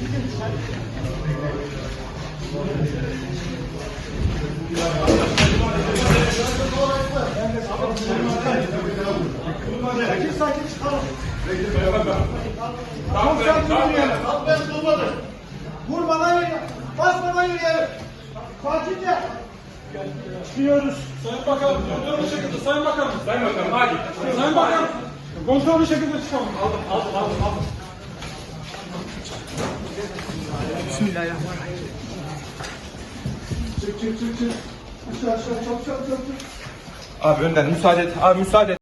Sakin sakin çıkalım. Tamam tamam ben. Kalk ben durmadım. Vurmadan yürüyelim. Basmadan yürüyelim. Sakince. Çıkıyoruz. Sayın Bakanım, kontrollü şekilde Sayın Bakanım. Sayın Bakanım hadi. Sayın Bakanım, kontrollü şekilde çıkalım. Aldım, aldım, aldım, aldım. Çık çık çık çık. Aşağı aşağı çabuk çabuk çabuk. Abi önden müsaade et. Abi müsaade et.